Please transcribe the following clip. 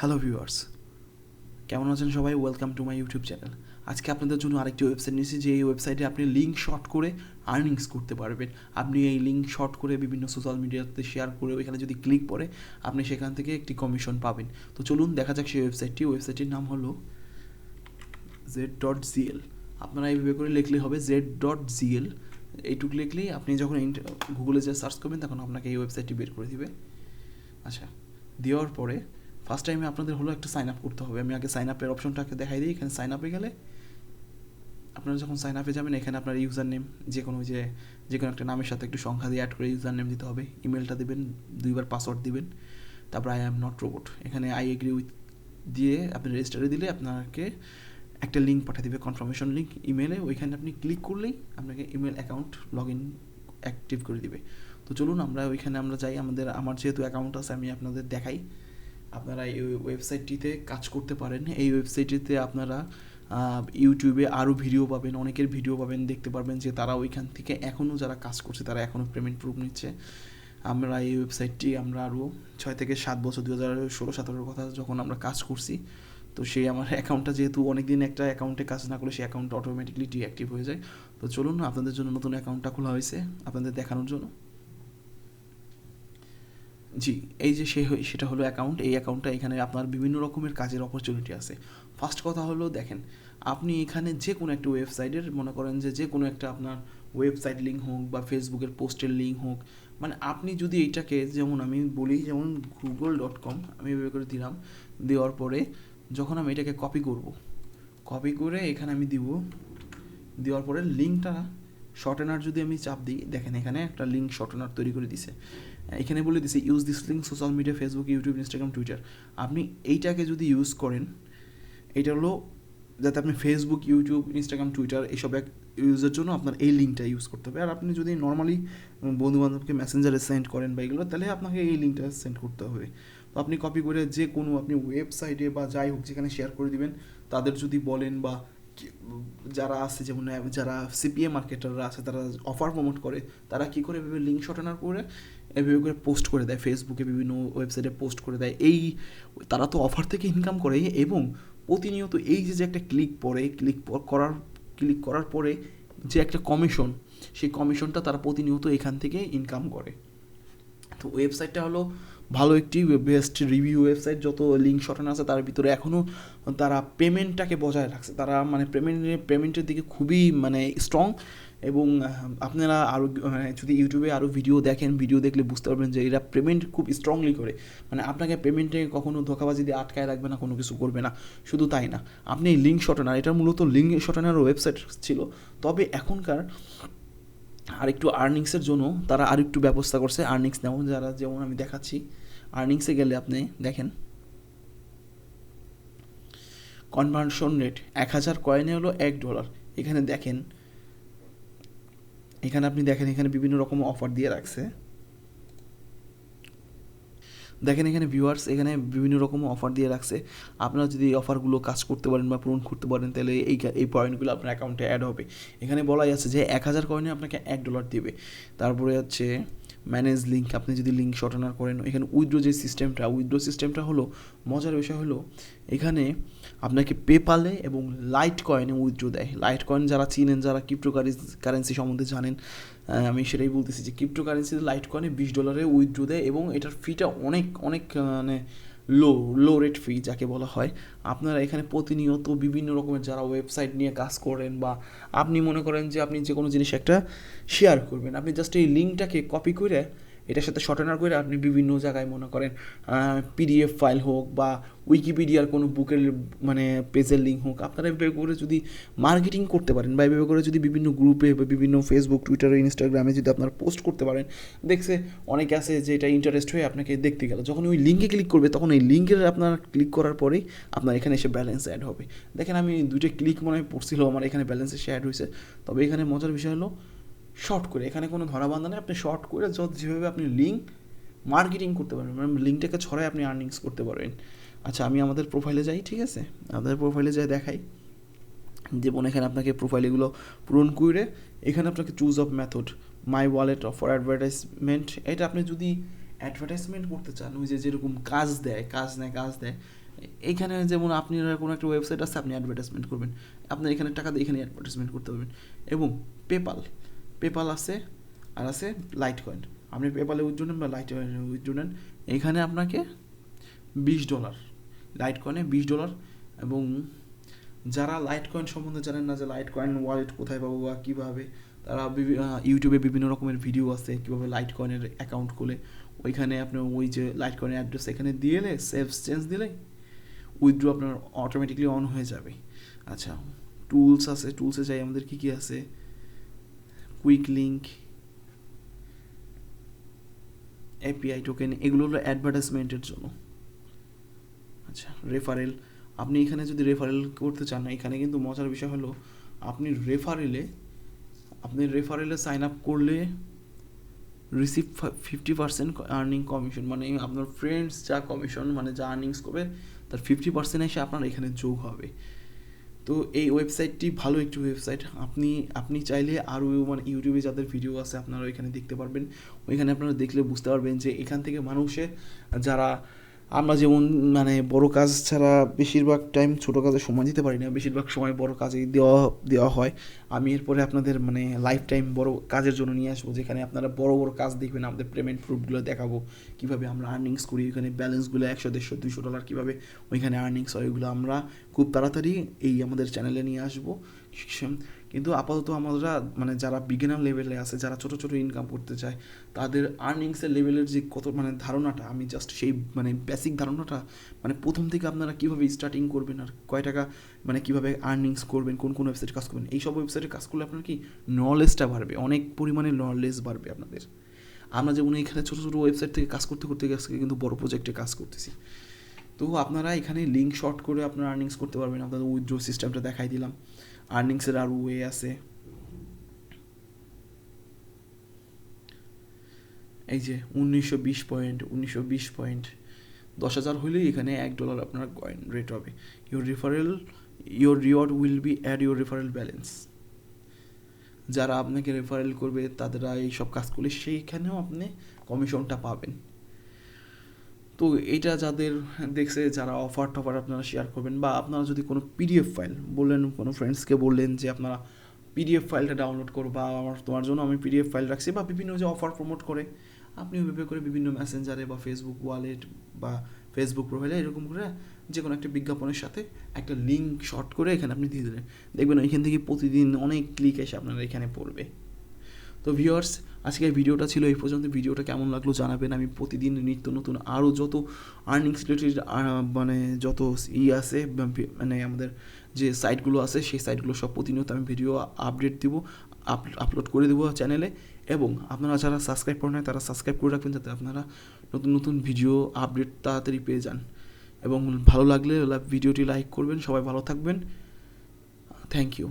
Hello viewers কেমন আছেন সবাই? Welcome to my YouTube channel আজকে আপনাদের জন্য আরেকটি ওয়েবসাইট নিয়েছি যে এই ওয়েবসাইটে আপনি লিঙ্ক শর্ট করে আর্নিংস করতে পারবেন। আপনি এই লিঙ্ক শর্ট করে বিভিন্ন সোশ্যাল মিডিয়াতে শেয়ার করে ওইখানে যদি ক্লিক করে আপনি সেখান থেকে একটি কমিশন পাবেন। তো চলুন, দেখা যাক সেই ওয়েবসাইটটি ওয়েবসাইটটির নাম হলো জেড ডট জিএল আপনারা এইভাবে করে লিখলে হবে জেড ডট জিএল এইটুকু লিখলেই আপনি যখন গুগলে যে সার্চ করবেন, তখন আপনাকে এই ওয়েবসাইটটি বের করে দিবে। আচ্ছা দেওয়ার পরে ফার্স্ট টাইমে আপনাদের হলো একটা সাইন আপ করতে হবে। আমি আগে সাইন আপের অপশনটাকে দেখাই দিই। এখানে সাইন আপে গেলে আপনারা যখন সাইন আপে যাবেন, এখানে আপনার ইউজার নেম যে কোনো যে যে কোনো একটা নামের সাথে একটু সংখ্যা দিয়ে অ্যাড করে ইউজার নেম দিতে হবে। ইমেলটা দেবেন, দুইবার পাসওয়ার্ড দিবেন। তারপর আই অ্যাম নট রোবট এখানে আই এগ্রি উইথ দিয়ে আপনি রেজিস্টারে দিলে আপনাকে একটা লিঙ্ক পাঠিয়ে দেবে কনফার্মেশন লিঙ্ক ইমেলে ওইখানে আপনি ক্লিক করলেই আপনাকে email account log in active করে দিবে। তো চলুন আমরা ওইখানে আমরা যাই। আমাদের, আমার যেহেতু অ্যাকাউন্ট আছে, আমি আপনাদের দেখাই। আপনারা এই ওয়েবসাইটটিতে কাজ করতে পারেন। এই ওয়েবসাইটটিতে আপনারা ইউটিউবে আরও ভিডিও পাবেন, অনেকের ভিডিও পাবেন, দেখতে পারবেন যে তারা ওইখান থেকে এখনও যারা কাজ করছে, তারা এখনও পেমেন্ট প্রুফ নিচ্ছে। আমরা এই ওয়েবসাইটটি আমরা আরও ছয় থেকে সাত বছর দু হাজার ষোলো, সতেরোর কথা যখন আমরা কাজ করছি, তো সেই আমার অ্যাকাউন্টটা যেহেতু অনেক দিন একটা অ্যাকাউন্টে কাজ না করলে সেই অ্যাকাউন্টটা অটোমেটিকলি ডিঅ্যাক্টিভ হয়ে যায়। তো চলুন, আপনাদের জন্য নতুন অ্যাকাউন্টটা খোলা হয়েছে, আপনাদের দেখানোর জন্য। জি, এই যে সে সেটা হলো অ্যাকাউন্ট এই অ্যাকাউন্টটা এখানে আপনার বিভিন্ন রকমের কাজের অপরচুনিটি আছে। ফার্স্ট কথা হলো, দেখেন, আপনি এখানে যে কোনো একটা ওয়েবসাইটের মনে করেন যে যে কোনো একটা আপনার ওয়েবসাইট লিঙ্ক হোক বা ফেসবুকের পোস্টের লিঙ্ক হোক মানে আপনি যদি এইটাকে, যেমন আমি বলি, যেমন গুগল ডট কম আমি এভাবে করে দিলাম, দেওয়ার পরে যখন আমি এটাকে কপি করব কপি করে এখানে আমি দিব, দেওয়ার পরে লিঙ্কটা শর্টেনার যদি আমি চাপ দিই, দেখেন এখানে একটা লিঙ্ক শর্টেনার তৈরি করে দিছে। এখানে বলে দিছে use this link social media Facebook YouTube Instagram Twitter আপনি এইটাকে যদি ইউজ করেন, এটা হলো যাতে আপনি ফেসবুক ইউটিউব ইনস্টাগ্রাম টুইটার এইসব এক ইউজের জন্য আপনার এই লিঙ্কটা ইউজ করতে হবে। আর আপনি যদি নর্মালি বন্ধু বান্ধবকে মেসেঞ্জারে সেন্ড করেন বা এগুলো, তাহলে আপনাকে এই লিঙ্কটা সেন্ড করতে হবে। তো আপনি কপি করে যে কোনো আপনি ওয়েবসাইটে বা যাই হোক যেখানে শেয়ার করে দিবেন, তাদের যদি বলেন বা যারা আছে যেমন, যারা সিপিএ মার্কেটাররা আছে, তারা অফার প্রমোট করে, তারা কী করে এভাবে লিঙ্ক শর্টানার করে, এভাবে করে পোস্ট করে দেয়। ফেসবুকে বিভিন্ন ওয়েবসাইটে পোস্ট করে দেয়। এই, তারা তো অফার থেকে ইনকাম করে এবং প্রতিনিয়ত এই যে যে একটা ক্লিক পরে ক্লিক করার ক্লিক করার পরে যে একটা কমিশন সেই কমিশনটা তারা প্রতিনিয়ত এখান থেকে ইনকাম করে। তো ওয়েবসাইটটা হলো ভালো একটি বেস্ট রিভিউ ওয়েবসাইট যত লিঙ্ক শটান আছে তার ভিতরে এখনও তারা পেমেন্টটাকে বজায় রাখছে। তারা মানে পেমেন্ট পেমেন্টের দিকে খুবই মানে স্ট্রং এবং আপনারা আরও মানে যদি ইউটিউবে আরও ভিডিও দেখেন ভিডিও দেখলে বুঝতে পারবেন যে এরা পেমেন্ট খুব স্ট্রংলি করে। মানে আপনাকে পেমেন্টে কখনো ধোকাবাজি দিয়ে আটকায় রাখবে না, কোনো কিছু করবে না, শুধু তাই না। আপনি লিঙ্ক শটানার এটা মূলত লিঙ্ক শটানার ওয়েবসাইট ছিল। তবে এখনকার আর একটু আর্নিংসের জন্য তারা আর একটু ব্যবস্থা করছে আর্নিংস যেমন যারা, যেমন আমি দেখাচ্ছি। আর্নিংসে গেলে আপনি দেখেন। কনভার্সন রেট এক হাজার কয়েনে হলো এক ডলার এখানে দেখেন, এখানে আপনি দেখেন, এখানে বিভিন্ন রকম অফার দিয়ে রাখছে। দেখেন এখানে ভিউয়ার্স এখানে বিভিন্ন রকম অফার দিয়ে রাখছে। আপনারা যদি এই অফারগুলো কাজ করতে পারেন বা পূরণ করতে পারেন, তাহলে এই এই পয়েন্টগুলো আপনার অ্যাকাউন্টে অ্যাড হবে। এখানে বলাই আছে যে এক হাজার কয়েনে আপনাকে এক ডলার দেবে। তারপরে হচ্ছে ম্যানেজ লিঙ্ক আপনি যদি লিঙ্ক শর্টনার করেন, এখানে উইথড্রো যে সিস্টেমটা উইথড্রো সিস্টেমটা হলো, মজার বিষয় হলো, এখানে আপনাকে পেপালে এবং লাইট কয়েনে উইথড্রো দেয়। লাইট কয়েন যারা চিনেন, যারা ক্রিপ্টো কারেন্সি সম্বন্ধে জানেন আমি সেটাই বলতেছি যে ক্রিপ্টো কারেন্সিতে লাইট কয়েনে বিশ ডলারে উইথড্রো দেয় এবং এটার ফিটা অনেক অনেক মানে লো লো রেট ফি যাকে বলা হয়, আপনারা এখানে প্রতিনিয়ত বিভিন্ন রকমের যারা ওয়েবসাইট নিয়ে কাজ করেন বা আপনি মনে করেন যে আপনি যে কোনো জিনিস একটা শেয়ার করবেন, আপনি জাস্ট এই লিঙ্কটাকে কপি করে এটার সাথে শর্টনার করে আপনি বিভিন্ন জায়গায় মনে করেন পিডিএফ ফাইল হোক বা উইকিপিডিয়ার কোনো বুকের মানে পেজের লিঙ্ক হোক, আপনারা এভাবে করে যদি মার্কেটিং করতে পারেন বা এভাবে করে যদি বিভিন্ন গ্রুপে বা বিভিন্ন ফেসবুক টুইটারে ইনস্টাগ্রামে যদি আপনারা পোস্ট করতে পারেন, দেখছে অনেকে আছে যে এটা ইন্টারেস্ট হয়ে আপনাকে দেখতে গেল। যখন ওই লিঙ্কে ক্লিক করবে, তখন এই লিঙ্কের আপনার ক্লিক করার পরেই আপনার এখানে এসে ব্যালেন্স অ্যাড হবে। দেখেন আমি দুইটা ক্লিক মনে হয় পড়ছিল আমার এখানে ব্যালেন্স এসে অ্যাড হয়েছে। তবে এখানে মজার বিষয় হলো শর্ট করে। এখানে কোনো ধরাবান্ধা নেই, আপনি শর্ট করে যত যেভাবে আপনি লিঙ্ক মার্কেটিং করতে পারবেন মানে লিঙ্কটাকে ছড়ায় আপনি আর্নিংস করতে পারবেন। আচ্ছা আমি আমাদের প্রোফাইলে যাই, ঠিক আছে? আমাদের প্রোফাইলে যাই, দেখাই। যেমন এখানে আপনাকে প্রোফাইলগুলো পূরণ করে এখানে আপনাকে choose of method my wallet for advertisement এটা আপনি যদি অ্যাডভার্টাইজমেন্ট করতে চান, ওই যে যেরকম কাজ দেয়, কাজ নেয়, কাজ দেয় এইখানে যেমন আপনি কোনো একটা ওয়েবসাইট আছে, আপনি অ্যাডভার্টাইজমেন্ট করবেন। আপনার এখানে টাকা দিয়ে এখানে অ্যাডভার্টাইজমেন্ট করতে পারবেন। এবং পেপাল পেপাল আছে, আর আছে লাইট কয়েন আপনি পেপালে উইথড্র নেন বা লাইট উইথড্র নেন, এখানে আপনাকে বিশ ডলার লাইট কয়েনে বিশ ডলার এবং যারা লাইট কয়েন সম্বন্ধে জানেন না যে লাইট কয়েন ওয়ালেট কোথায় পাবো বা কীভাবে, তারা ইউটিউবে বিভিন্ন রকমের ভিডিও আছে কীভাবে লাইট কয়েনের অ্যাকাউন্ট খুলে। ওইখানে আপনি ওই যে লাইট কয়েনের অ্যাড্রেস এখানে দিয়ে এলে সেভ চেঞ্জ দিলে উইথড্র আপনার অটোমেটিকলি অন হয়ে যাবে। আচ্ছা টুলস আছে টুলসে যাই, আমাদের কী কী আছে? কুইক লিঙ্ক এপিআই টোকেন এগুলো হলো অ্যাডভার্টাইজমেন্টের জন্য। আচ্ছা রেফারেল আপনি এখানে যদি রেফারেল করতে চান না এখানে কিন্তু মজার বিষয় হলো, আপনি রেফারেলে আপনি রেফারেলে সাইন আপ করলে receive fifty percent earning commission মানে আপনার ফ্রেন্ডস যা কমিশন মানে যা আর্নিংস করবে, তার ফিফটি পার্সেন্ট এসে আপনার এখানে যোগ হবে। তো এই ওয়েবসাইটটি ভালো একটি ওয়েবসাইট আপনি আপনি চাইলে আরও মানে ইউটিউবে যাদের ভিডিও আছে আপনারা ওইখানে দেখতে পারবেন। ওইখানে আপনারা দেখলে বুঝতে পারবেন যে এখান থেকে মানুষে যারা আমরা যেমন মানে বড় কাজ ছাড়া বেশিরভাগ টাইম ছোটো কাজে সময় দিতে পারি না। বেশিরভাগ সময় বড় কাজেই দেওয়া দেওয়া হয়। আমি এরপরে আপনাদের মানে লাইফ টাইম বড় কাজের জন্য নিয়ে আসব, যেখানে আপনারা বড় বড় কাজ দেখবেন, আমাদের পেমেন্ট প্রুফগুলো দেখাবো। কীভাবে আমরা আর্নিংস করি, ওইখানে ব্যালেন্সগুলো একশো, দেড়শো, দুইশো ডলার কীভাবে ওইখানে আর্নিংস হয়, ওইগুলো আমরা খুব তাড়াতাড়ি এই আমাদের চ্যানেলে নিয়ে আসব। কিন্তু আপাতত আমরা মানে যারা বিগিনার লেভেলে আছে, যারা ছোটো ছোটো ইনকাম করতে চায়, তাদের আর্নিংসের লেভেলের যে কত মানে ধারণাটা, আমি জাস্ট সেই মানে বেসিক ধারণাটা মানে প্রথম থেকে আপনারা কীভাবে স্টার্টিং করবেন আর কয় টাকা মানে কীভাবে আর্নিংস করবেন, কোন কোন ওয়েবসাইটে কাজ করবেন, এইসব ওয়েবসাইটে কাজ করলে আপনার কি নলেজটা বাড়বে, অনেক পরিমাণে নলেজ বাড়বে আপনাদের। আমরা যেমন এখানে ছোটো ছোটো ওয়েবসাইট থেকে কাজ করতে করতে গেছে, কিন্তু বড় প্রজেক্টে কাজ করতেছি। তো আপনারা এখানে লিঙ্ক শর্ট করে আপনারা আর্নিংস করতে পারবেন, আপনাদের উইথড্র সিস্টেমটা দেখাই দিলাম। আর্নিংসের আরও ওয়ে আছে এই যে উনিশশো বিশ পয়েন্ট উনিশশো বিশ পয়েন্ট দশ হাজার হলেই এখানে এক ডলার আপনার কয়েন রেট হবে। Your referral your reward will be add your referral balance যারা আপনাকে রেফারেল করবে, তাদেরা এই সব কাজ করলে সেইখানেও আপনি কমিশনটা পাবেন। তো এটা যাদের দেখছে, যারা অফার টফার আপনারা শেয়ার করবেন বা আপনারা যদি কোনো পিডিএফ ফাইল বললেন, কোনো ফ্রেন্ডসকে বললেন যে, আপনারা পিডিএফ ফাইলটা ডাউনলোড করো বা আমার, তোমার জন্য আমি পিডিএফ ফাইল রাখছি বা বিভিন্ন যে অফার প্রমোট করে আপনি ওইভাবে করে বিভিন্ন মেসেঞ্জারে বা ফেসবুক ওয়ালেট বা ফেসবুক প্রোফাইলে এরকম করে যে কোনো একটা বিজ্ঞাপনের সাথে একটা লিঙ্ক শর্ট করে এখানে আপনি দিয়ে দিলেন। দেখবেন ওইখান থেকে প্রতিদিন অনেক ক্লিক এসে আপনার এখানে পড়বে। তো ভিউয়ার্স আজকের ভিডিওটা ছিল এই পর্যন্ত। ভিডিওটা কেমন লাগল জানাবেন। আমি প্রতিদিন নিত্য নতুন আরও যত আর্নিংস রিলেটেড মানে যত ই আছে মানে আমাদের যে সাইটগুলো আছে, সেই সাইটগুলো সব প্রতিনিয়ত আমি ভিডিও আপডেট দিব আপলোড করে দেবো চ্যানেলে এবং আপনারা যারা সাবস্ক্রাইব করেন তারা সাবস্ক্রাইব করে রাখবেন যাতে আপনারা নতুন নতুন ভিডিও আপডেট তাড়াতাড়ি পেয়ে যান। এবং ভালো লাগলে ভিডিওটি লাইক করবেন। সবাই ভালো থাকবেন। Thank you